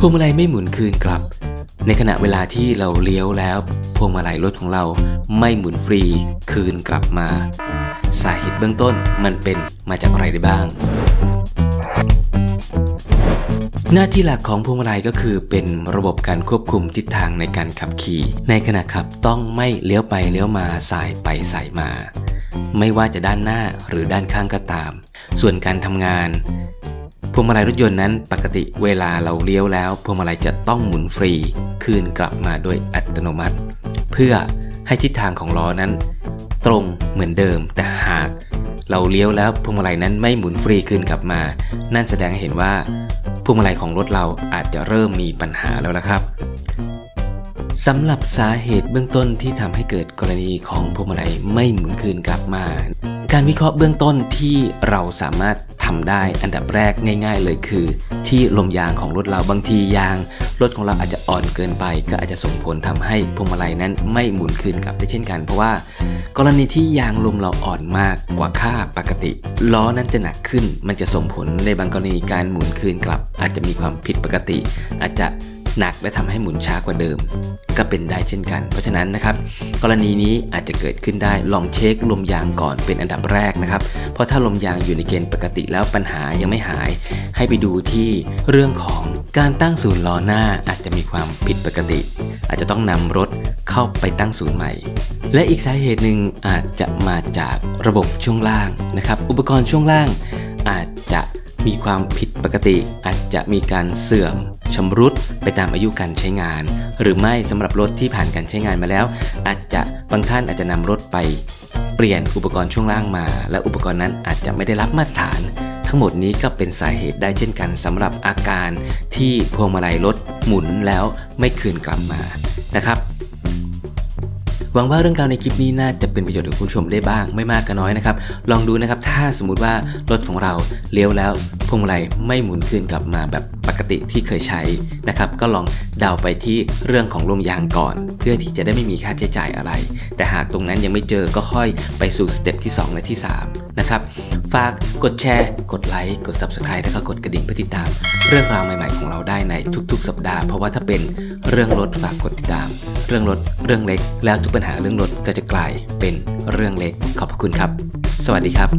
พวงมาลัยไม่หมุนคืนกลับ ในขณะเวลาที่เราเลี้ยวแล้ว พวงมาลัยรถของเราไม่หมุนฟรีคืนกลับมา สาเหตุเบื้องต้นมันเป็นมาจากอะไรได้บ้าง หน้าที่หลักของพวงมาลัยก็คือเป็นระบบการควบคุมทิศทางในการขับขี่ ในขณะขับต้องไม่เลี้ยวไปเลี้ยวมาสายไปสายมา ไม่ว่าจะด้านหน้าหรือด้านข้างก็ตาม ส่วนการทำงาน วงมาลัยรถยนต์นั้นปกติเวลาเราเลี้ยวแล้วพวงมาลัยจะต้องหมุนฟรีคืนกลับมาโดยอัตโนมัติ เพื่อให้ทิศทางของล้อนั้น ตรงเหมือนเดิมแต่หากเราเลี้ยวแล้วพวงมาลัยนั้นไม่หมุนฟรีคืนกลับมา นั่นแสดงให้เห็นว่าพวงมาลัยของรถเราอาจจะเริ่มมีปัญหาแล้วละครับ สำหรับสาเหตุเบื้องต้นที่ทำให้เกิดกรณีของพวงมาลัยไม่หมุนคืนกลับมา การวิเคราะห์เบื้องต้นที่เราสามารถทำได้อันดับแรกง่าย ๆ เลยคือ ที่ลมยางของรถเราบางทียางรถของเราอาจจะอ่อนเกินไป ก็อาจจะส่งผลทำให้พวงมาลัยนั้นไม่หมุนคืนกลับได้เช่นกัน เพราะว่า กรณีที่ยางลมเราอ่อนมากกว่าค่าปกติ ล้อนั้นจะหนักขึ้นมันจะส่งผลในบางกรณีการหมุนคืนกลับ อาจจะมีความผิดปกติ อาจจะ หนักและทำให้หมุนช้ากว่าเดิม ก็เป็นได้เช่นกัน เพราะฉะนั้นนะครับ กรณีนี้อาจจะเกิดขึ้นได้ลองเช็คลมยางก่อนเป็นอันดับแรกนะครับ เพราะถ้าลมยางอยู่ในเกณฑ์ปกติแล้วปัญหายังไม่หาย ให้ไปดูที่เรื่องของการตั้งศูนย์ล้อหน้าอาจจะมีความผิดปกติ อาจจะต้องนำรถเข้าไปตั้งศูนย์ใหม่ และอีกสาเหตุหนึ่งอาจจะมาจากระบบช่วงล่างนะครับ อุปกรณ์ช่วงล่างอาจจะมีความผิดปกติ อาจจะมีการเสื่อมชำรุด ตามอายุการใช้งาน หรือไม่สำหรับรถที่ผ่านการใช้งานมาแล้ว อาจจะบางท่านอาจจะนำรถไป เปลี่ยนอุปกรณ์ช่วงล่างมา และอุปกรณ์นั้นอาจจะไม่ได้รับมาตรฐาน ทั้งหมดนี้ก็เป็นสาเหตุได้เช่นกันสำหรับอาการที่พวงมาลัยรถหมุนแล้วไม่คืนกลับมานะครับหวังว่าเรื่องราวในคลิปนี้น่าจะเป็นประโยชน์กับคุณผู้ชมได้บ้างไม่มากก็น้อยนะครับ ลองดูนะครับถ้าสมมุติว่ารถของเราเลี้ยวแล้วพวงมาลัยไม่หมุนคืนกลับมาแบบ กติที่เคยใช้นะครับก็ลองเดาไปที่เรื่องของลมยางก่อน เพื่อที่จะได้ไม่มีค่าใช้จ่ายอะไร แต่หากตรงนั้นยังไม่เจอก็ค่อยไปสู่สเต็ปที่ 2 และที่ 3 นะครับ ฝากกดแชร์ กดไลค์ กด Subscribe แล้วก็กดกระดิ่งเพื่อติดตาม เรื่องราวใหม่ ๆ ของเราได้ในทุก ๆ สัปดาห์ เพราะว่าถ้าเป็นเรื่องรถฝากกดติดตาม เรื่องรถเรื่องเล็ก แล้วทุกปัญหาเรื่องรถก็จะกลายเป็นเรื่องเล็ก ขอบพระคุณครับ สวัสดีครับ